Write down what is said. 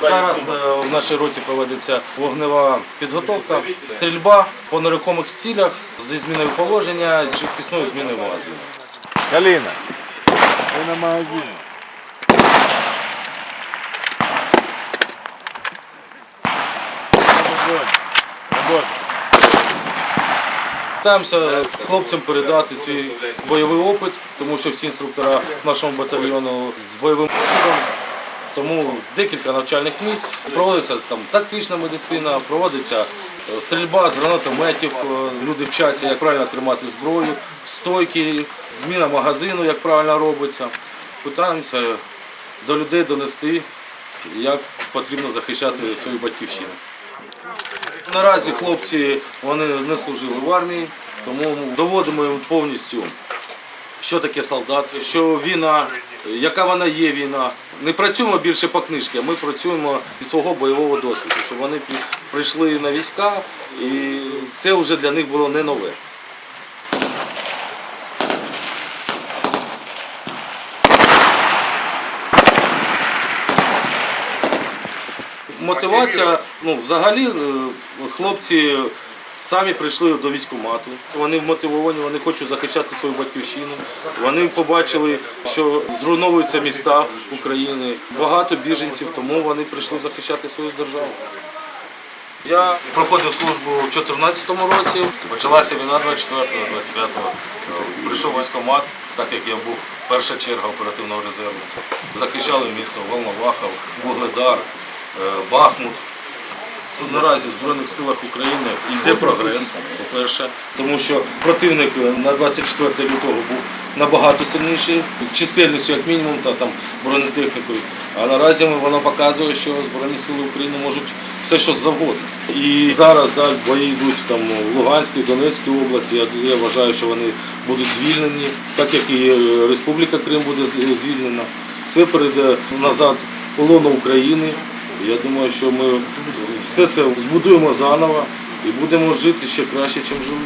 Зараз е, в нашій роті проводиться вогнева підготовка, стрільба по нерухомих цілях зі зміною положення, з швидкісною зміною магазину. Галина, ви на магазині. Робота. Намагаємося хлопцям передати свій бойовий опит, тому що всі інструктора нашого батальйону з бойовим досвідом. Тому декілька навчальних місць проводиться там тактична медицина, проводиться е, стрільба з гранатометів. е, Люди вчаться, як правильно тримати зброю, стойки, зміна магазину, як правильно робиться. Питаємося до людей донести, як потрібно захищати свою батьківщину. Наразі хлопці вони не служили в армії, тому доводимо їм повністю, що таке солдат, що війна, яка вона є війна. Не працюємо більше по книжці, а ми працюємо зі свого бойового досвіду, щоб вони прийшли на війська, і це вже для них було не нове. Мотивація, ну взагалі е, хлопці самі прийшли до військкомату. Вони вмотивовані, вони хочуть захищати свою батьківщину. Вони побачили, що зруйновуються міста України, багато біженців, тому вони прийшли захищати свою державу. Я проходив службу в 2014 році, почалася війна 24-го, 25-го. Прийшов військкомат, так як я був перша черга оперативного резерву. Захищали місто Волновахов, Вугледар, е, Бахмут. Наразі в Збройних силах України йде прогрес, по-перше, тому що противник на 24 лютого був набагато сильніший, чисельністю як мінімум, та там бронетехнікою. А наразі воно показує, що Збройні сили України можуть все, що завгодно. І зараз да, бої йдуть там в Луганській, Донецькій області. Я, я вважаю, що вони будуть звільнені, так як і е, Республіка Крим буде звільнена. Все перейде назад полону України. Я думаю, що ми все це збудуємо заново і будемо жити ще краще, ніж жили.